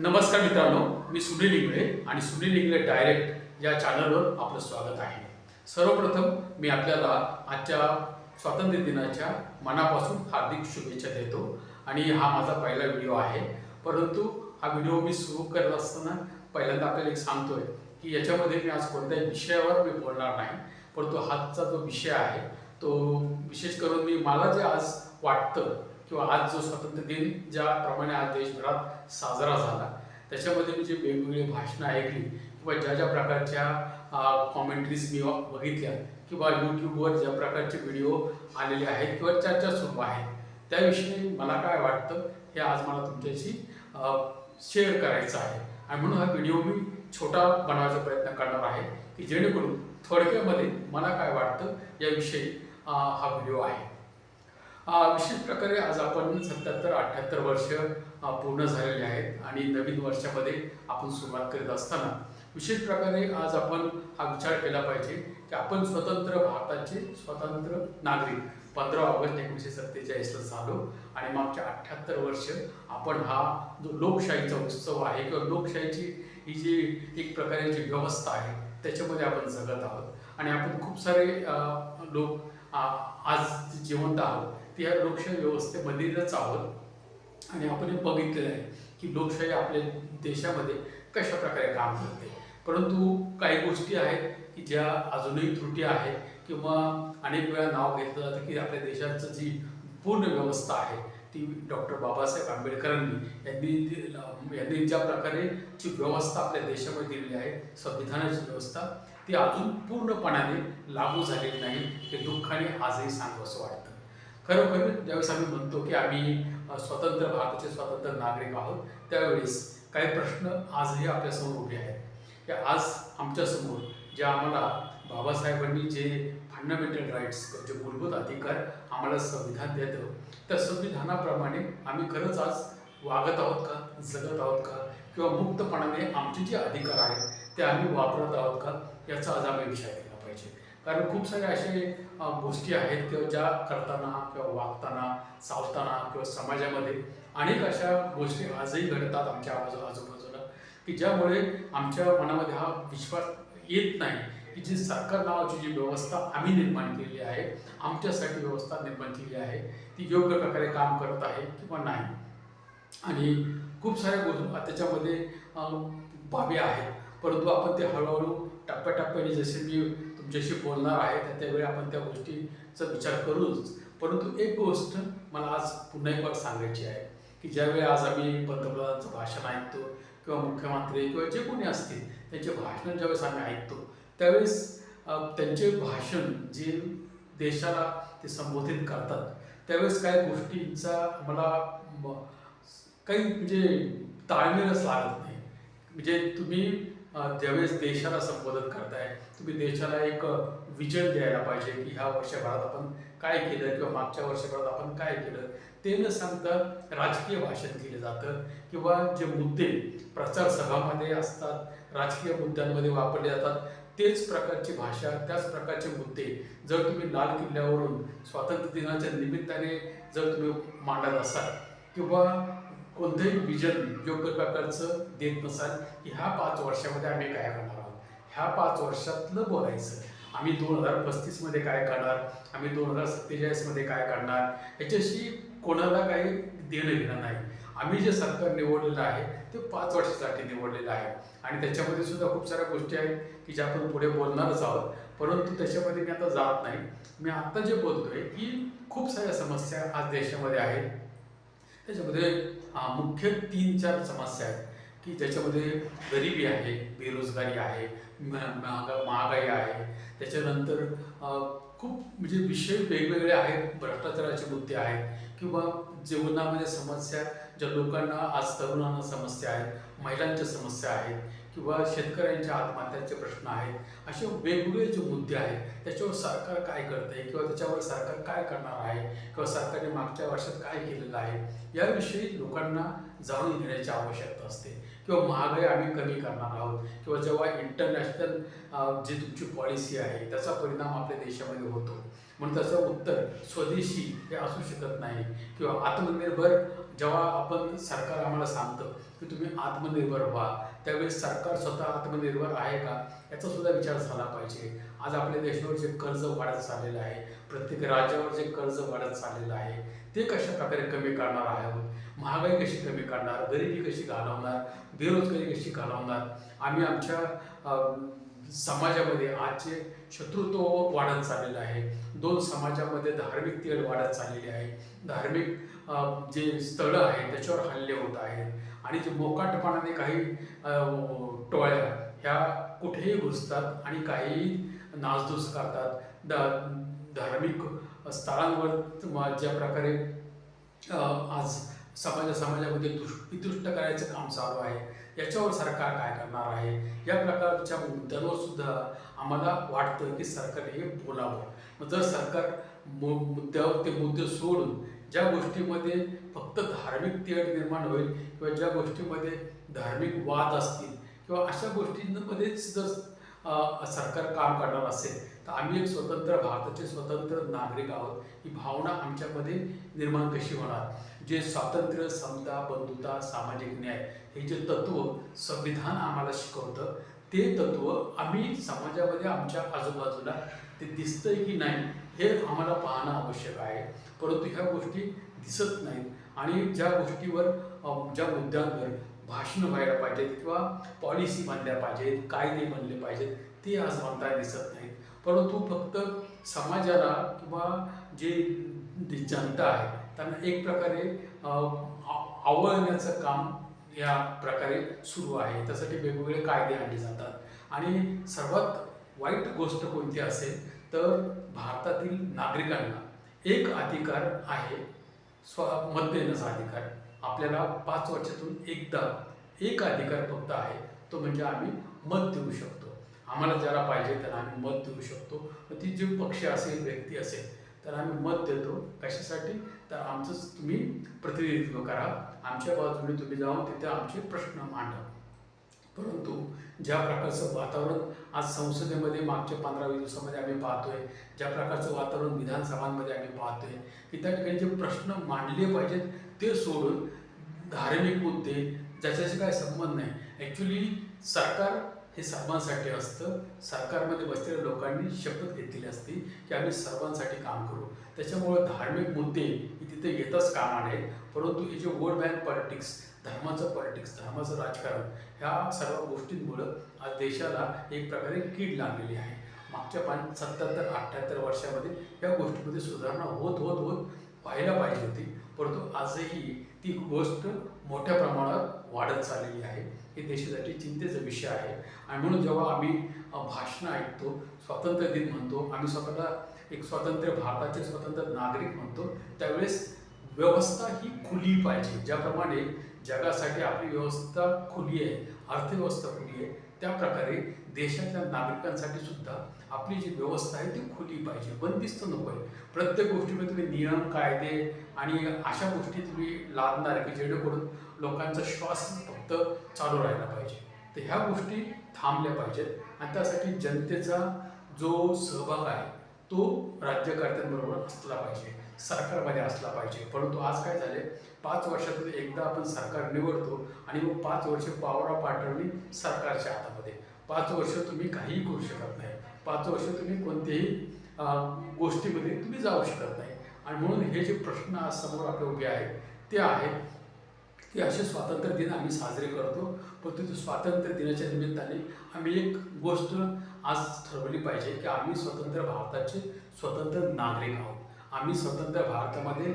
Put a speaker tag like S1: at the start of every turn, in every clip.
S1: नमस्कार मित्रांनो मी सुनील इंगळे आणि सुनील इंगळे डायरेक्ट या चॅनलवर आपलं स्वागत आहे. सर्वप्रथम मी आपल्याला आजच्या स्वातंत्र्य दिनाच्या मनापासून हार्दिक शुभेच्छा देतो आणि हा माझा पहिला व्हिडिओ आहे. परंतु हा व्हिडिओ मी सुरू करत असताना पहिल्यांदा आपल्याला एक सांगतोय की याच्यामध्ये मी आज कोणत्याही विषयावर मी बोलणार नाही परंतु आजचा जो विषय आहे तो विशेष करून मी मला जे आज वाटतं किंवा आज जो स्वातंत्र्य दिन ज्याप्रमाणे आज देशभरात साजरा झाला त्याच्यामध्ये मी जे वेगवेगळी भाषणं ऐकली किंवा ज्या ज्या प्रकारच्या कॉमेंट्रीज मी बघितल्या किंवा यूट्यूबवर ज्या प्रकारचे व्हिडिओ आलेले आहेत किंवा चर्चा सुरू आहेत त्याविषयी मला काय वाटतं हे आज मला तुमच्याशी शेअर करायचं आहे. आणि म्हणून हा व्हिडिओ मी छोटा बनवायचा प्रयत्न करणार आहे की जेणेकरून थोडक्यामध्ये मला काय वाटतं याविषयी हा व्हिडिओ आहे. विशेष प्रकारे आज आपण सत्याहत्तर अठ्ठ्याहत्तर वर्ष पूर्ण झालेले आहेत आणि नवीन वर्षामध्ये आपण सुरुवात करीत असताना विशेष प्रकारे आज आपण हा विचार केला पाहिजे की आपण स्वतंत्र भारताचे स्वतंत्र नागरिक पंधरा ऑगस्ट एकोणीसशे सत्तेचाळीसला झालो आणि मागच्या अठ्ठ्याहत्तर वर्ष आपण हा जो लोकशाहीचा उत्सव आहे किंवा लोकशाहीची ही जी एक प्रकारची व्यवस्था आहे त्याच्यामध्ये आपण जगत आहोत. आणि आपण खूप सारे लोक आज जिवंत आहोत. त्या या लोकशाही व्यवस्थेमधीलच आहोत. आणि आपण हे बघितलेलं आहे की लोकशाही आपल्या देशामध्ये कशा प्रकारे काम करते. परंतु काही गोष्टी आहेत की ज्या अजूनही त्रुटी आहेत किंवा अनेक वेळा नाव घेतलं जातं की आपल्या देशाचं जी पूर्ण व्यवस्था आहे ती डॉक्टर बाबासाहेब आंबेडकरांनी यांनी यांनी ज्या प्रकारे जी व्यवस्था आपल्या देशामध्ये दिलेली आहे संविधानाची व्यवस्था ती अजून पूर्णपणाने लागू झालेली नाही. हे दुःखाने आजही सांगू असं वाटतं. खरोखर ज्यावेळेस आम्ही म्हणतो की आम्ही स्वतंत्र भारताचे स्वतंत्र नागरिक आहोत त्यावेळेस काही प्रश्न आजही आपल्यासमोर उभे आहेत. की आज आमच्यासमोर जे आम्हाला बाबासाहेबांनी जे फंडामेंटल राईट्स जे मूलभूत अधिकार आम्हाला संविधान देतं त्या संविधानाप्रमाणे आम्ही खरंच आज वागत आहोत का जगत आहोत का किंवा मुक्तपणाने आमचे जे अधिकार आहेत ते आम्ही वापरत आहोत का याचा आज आम्ही विचार केला. कारण खूप सारे असे गोष्टी आहेत किंवा ज्या करताना किंवा वागताना चालताना किंवा समाजामध्ये अनेक अशा गोष्टी आजही घडतात आमच्या आजू आजूबाजूला. की ज्यामुळे आमच्या मनामध्ये हा विश्वास येत नाही की जी सरकार नावाची जी व्यवस्था आम्ही निर्माण केलेली आहे आमच्यासाठी व्यवस्था निर्माण केली आहे ती योग्य प्रकारे काम करत आहे किंवा नाही. आणि खूप साऱ्या गोष्टी त्याच्यामध्ये बाबी आहेत. परंतु आपण ते हळूहळू टप्प्याटप्प्याने जसे मी तुमच्याशी बोलणार आहे त्या त्यावेळी आपण त्या गोष्टीचा विचार करूच परंतु एक गोष्ट मला आज पुन्हा एक सांगायची आहे की ज्यावेळी आज आम्ही पंतप्रधानांचं भाषण ऐकतो किंवा मुख्यमंत्री किंवा जे कोणी असतील त्यांचे भाषण ज्यावेळेस आम्ही ऐकतो त्यावेळेस त्यांचे भाषण जे देशाला ते संबोधित करतात त्यावेळेस काही गोष्टींचा मला काही म्हणजे ताळमेळच लागत नाही. म्हणजे तुम्ही ज्यावेळेस देशाला संबोधन करताय. तुम्ही देशाला एक विजन द्यायला पाहिजे की ह्या वर्षभरात आपण काय केलं किंवा मागच्या वर्षभरात आपण काय केलं. ते न सांगता राजकीय भाषण केलं जातं किंवा जे मुद्दे प्रचार सभामध्ये असतात राजकीय मुद्द्यांमध्ये वापरले जातात तेच प्रकारची भाषा त्याच प्रकारचे मुद्दे जर तुम्ही लाल किल्ल्यावरून स्वातंत्र्य दिनाच्या निमित्ताने जर तुम्ही मांडत असाल किंवा कोणतंही विजन योग्य प्रकारचं देत नसाल की ह्या पाच वर्षामध्ये आम्ही काय करणार आहोत? ह्या पाच वर्षातलं बोलायचं. आम्ही दोन हजार पस्तीसमध्ये काय करणार? आम्ही दोन हजार सत्तेचाळीसमध्ये काय करणार? याच्याशी कोणाला काही देणं घेणं नाही. आम्ही जे सरकार निवडलेलं आहे ते पाच वर्षासाठी निवडलेलं आहे. आणि त्याच्यामध्ये सुद्धा खूप साऱ्या गोष्टी आहेत की ज्या आपण पुढे बोलणारच आहोत. परंतु त्याच्यामध्ये मी आता जात नाही. मी आत्ता जे बोलतोय की खूप साऱ्या समस्या आज देशामध्ये आहेत. त्याच्यामध्ये मुख्य तीन चार समस्या आहेत की ज्याच्यामध्ये गरिबी आहे बेरोजगारी आहे महागा महागाई आहे. त्याच्यानंतर खूप म्हणजे विषय वेगवेगळे आहेत भ्रष्टाचाराचे मुद्दे आहेत किंवा जीवनामध्ये समस्या ज्या लोकांना आज तरुणांना समस्या आहेत महिलांच्या समस्या आहेत किंवा शेतकऱ्यांच्या आत्महत्याचे प्रश्न आहेत असे वेगवेगळे जे मुद्दे आहेत त्याच्यावर सरकार काय करत आहे किंवा त्याच्यावर सरकार काय करणार आहे किंवा सरकारने मागच्या वर्षात काय केलेलं आहे याविषयी लोकांना जाणून घेण्याची आवश्यकता असते. किंवा महागाई आम्ही कमी करणार आहोत किंवा जेव्हा इंटरनॅशनल जी तुमची पॉलिसी आहे त्याचा परिणाम आपल्या देशामध्ये होतो. म्हणून त्याचं उत्तर स्वदेशी हे असू शकत नाही. किंवा आत्मनिर्भर जेव्हा आपण सरकार आम्हाला सांगतं की तुम्ही आत्मनिर्भर व्हा त्यावेळेस सरकार स्वतः आत्मनिर्भर आहे का? याचा सुद्धा विचार झाला पाहिजे. आज आपल्या देशावर जे कर्ज वाढत चाललेलं आहे प्रत्येक राज्यावर जे कर्ज वाढत चाललेलं आहे ते कशा प्रकारे कमी करणार आहोत? महागाई कशी कमी करणार? गरिबी कशी घालवणार? बेरोजगारी कशी घालवणार? आम्ही आमच्या समाजामध्ये आजचे शत्रुत्व वाढत चाललेलं आहे. दोन समाजामध्ये धार्मिक तेढ वाढत चाललेली आहे. धार्मिक जे स्थळं आहेत त्याच्यावर हल्ले होत आहेत. आणि जे मोकाटपणाने काही टोळ्या ह्या कुठेही घुसतात आणि काही नासधूस करतात. द धार्मिक स्थळांवर ज्या प्रकारे आज समाजा समाजामध्ये दुष वितुष्ट करायचं काम चालू आहे. याच्यावर सरकार काय करणार आहे? या प्रकारच्या मुद्द्यांवर सुद्धा आम्हाला वाटतं की सरकार हे बोलावं. मग जर सरकार मु मुद्द्यावर ते मुद्दे सोडून ज्या गोष्टीमध्ये फक्त धार्मिक तेढ निर्माण होईल किंवा ज्या गोष्टीमध्ये धार्मिक वाद असतील किंवा अशा गोष्टींमध्येच जर सरकार काम करणार असेल तर आम्ही एक स्वतंत्र भारताचे स्वतंत्र नागरिक आहोत. ही भावना आमच्यामध्ये निर्माण कशी होणार? जे स्वातंत्र्य समता बंधुता सामाजिक न्याय हे जे तत्व संविधान आम्हाला शिकवतं ते तत्व आम्ही समाजामध्ये आमच्या आजूबाजूला ते दिसतंय की नाही हे आम्हाला पाहणं आवश्यक आहे. परंतु ह्या गोष्टी दिसत नाहीत. आणि ज्या गोष्टीवर ज्या मुद्द्यांवर भाषणं व्हायला पाहिजेत किंवा पॉलिसी बनल्या पाहिजेत कायदे बनले पाहिजेत ते आज म्हणता दिसत नाहीत. परंतु फक्त समाजाला किंवा जे जनता आहे त्यांना एक प्रकारे आवळण्याचं काम या प्रकारे सुरू आहे. त्यासाठी वेगवेगळे कायदे आणले जातात. आणि सर्वात वाईट गोष्ट कोणती असेल तर भारतातील नागरिकांना एक अधिकार आहे स्व मत देण्याचा अधिकार. आपल्याला पाच वर्षातून एकदा एक अधिकार फक्त आहे तो म्हणजे आम्ही मत देऊ शकतो. आम्हाला ज्याला पाहिजे त्याला आम्ही मत देऊ शकतो. मग ती जी पक्ष असेल व्यक्ती असेल तर आम्ही मत देतो. कशासाठी? तर आमचंच तुम्ही प्रतिनिधित्व करा. आमच्या बाजूने तुम्ही जाऊन तिथे आमचे प्रश्न मांडा. परंतु ज्या प्रकारचं वातावरण आज संसदेमध्ये मागच्या पंधरा वीस दिवसामध्ये आम्ही पाहतोय ज्या प्रकारचं वातावरण विधानसभांमध्ये आम्ही पाहतोय की त्या ठिकाणी जे प्रश्न मांडले पाहिजेत ते सोडून धार्मिक मुद्दे ज्याच्याशी काय संबंध नाही. ॲक्च्युली सरकार हे सर्वांसाठी असतं. सरकारमध्ये बसलेल्या लोकांनी शपथ घेतलेली असते की आम्ही सर्वांसाठी काम करू. त्याच्यामुळं धार्मिक मुद्दे हे तिथे येतच कामा नये. परंतु हे जे वोट बँक पॉलिटिक्स धर्माचं पॉलिटिक्स धर्माचं राजकारण ह्या सर्व गोष्टींमुळं आज देशाला एक प्रकारे कीड लागलेली आहे. मागच्या पाच सत्याहत्तर अठ्ठ्याहत्तर वर्षामध्ये या गोष्टीमध्ये सुधारणा होत होत होत व्हायला पाहिजे होती. परंतु आजही ती गोष्ट मोठ्या प्रमाणात वाढत चाललेली आहे. हे देशासाठी चिंतेचा विषय आहे. आणि म्हणून जेव्हा आम्ही भाषणं ऐकतो स्वातंत्र्य दिन म्हणतो आम्ही स्वतःला एक स्वतंत्र भारताचे स्वतंत्र नागरिक म्हणतो त्यावेळेस व्यवस्था ही खुली पाहिजे. ज्याप्रमाणे जगासाठी आपली व्यवस्था खुली आहे अर्थव्यवस्था खुली आहे त्या प्रकारे देशातल्या नागरिकांसाठी सुद्धा आपली जी व्यवस्था आहे ती खुली पाहिजे बंदिस्त नको आहे. प्रत्येक गोष्टीमध्ये तुम्ही नियम कायदे आणि अशा गोष्टी तुम्ही लादणार की जेणेकरून लोकांचा श्वास फक्त चालू राहिला पाहिजे. तर ह्या गोष्टी थांबल्या पाहिजेत आणि त्यासाठी जनतेचा जो सहभाग आहे तो राज्यकर्त्यांबरोबर असला पाहिजे. सरकारमध्ये असला पाहिजे. परंतु आज काय झाले पाच वर्षातून एकदा आपण सरकार निवडतो आणि मग पाच वर्ष पावरा पाठवणी सरकारच्या हातामध्ये. पाच वर्ष तुम्ही काहीही करू शकत नाही. पाच वर्ष तुम्ही कोणत्याही गोष्टीमध्ये तुम्ही जाऊ शकत नाही. आणि म्हणून हे जे प्रश्न आज समोर आपले उभे आहेत ते आहेत की असे स्वातंत्र्य दिन आम्ही साजरे करतो. परंतु स्वातंत्र्य दिनाच्या निमित्ताने आम्ही एक गोष्ट आज ठरवली पाहिजे की आम्ही स्वतंत्र भारताचे स्वतंत्र नागरिक आहोत. आम्ही स्वतंत्र भारतामध्ये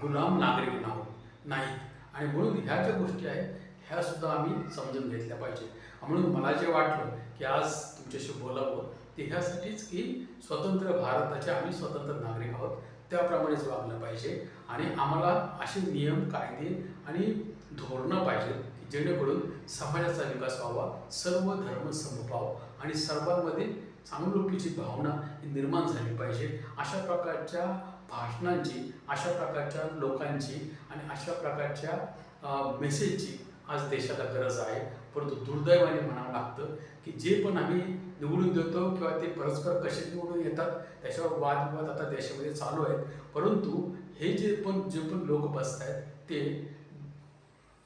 S1: गुलाम नागरिक नाहोत नाही. आणि म्हणून ह्या ज्या गोष्टी आहेत ह्या सुद्धा आम्ही समजून घेतल्या पाहिजे. म्हणून मला जे वाटलं की आज तुमच्याशी बोलावं ते ह्यासाठीच की स्वतंत्र भारताचे आम्ही स्वतंत्र नागरिक आहोत. त्याप्रमाणेच वागलं पाहिजे. आणि आम्हाला असे नियम कायदे आणि धोरणं पाहिजेत की जेणेकरून समाजाचा विकास व्हावा सर्व धर्म समभाव आणि सर्वांमध्ये चांगलोकीची भावना निर्माण झाली पाहिजे. अशा प्रकारच्या भाषणांची अशा प्रकारच्या लोकांची आणि अशा प्रकारच्या मेसेजची आज देशाला गरज आहे. परंतु दुर्दैवाने म्हणावं लागतं की जे पण आम्ही निवडून देतो किंवा ते परस्पर कसे निवडून येतात त्याच्यावर वादविवाद आता देशामध्ये चालू आहेत. परंतु हे जे पण जे पण लोक बसत आहेत ते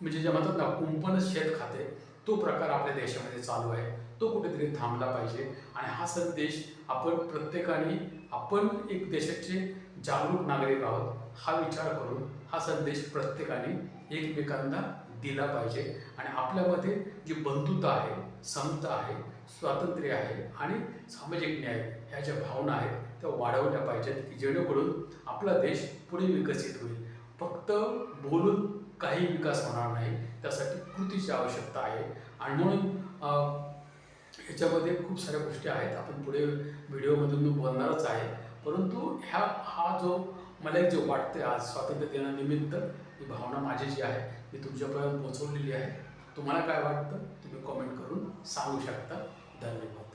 S1: म्हणजे जे म्हणतात ना कुंपण शेत खाते तो प्रकार आपल्या देशामध्ये चालू आहे. तो कुठेतरी थांबला पाहिजे. आणि हा संदेश आपण प्रत्येकाने आपण एक देशाचे जागरूक नागरिक आहोत हा विचार करून हा संदेश प्रत्येकाने एकमेकांना दिला पाहिजे. आणि आपल्यामध्ये जी बंधुता आहे समता आहे स्वातंत्र्य आहे आणि सामाजिक न्याय ह्या ज्या भावना आहेत त्या वाढवल्या पाहिजेत की जेणेकरून आपला देश पुढे विकसित होईल. फक्त बोलून काही विकास होणार नाही त्यासाठी कृतीची आवश्यकता आहे. आणि म्हणून ह्याच्यामध्ये खूप साऱ्या गोष्टी आहेत. आपण पुढे व्हिडिओमधून मी बोलणारच आहे. परंतु ह्या हा जो मला एक जे वाटते आज स्वातंत्र्य दिनानिमित्त ही भावना माझी जी आहे ती तुमच्यापर्यंत पोहोचवलेली आहे. तुम्हाला काय वाटतं? तुम्ही कॉमेंट करून सांगू शकता. धन्यवाद.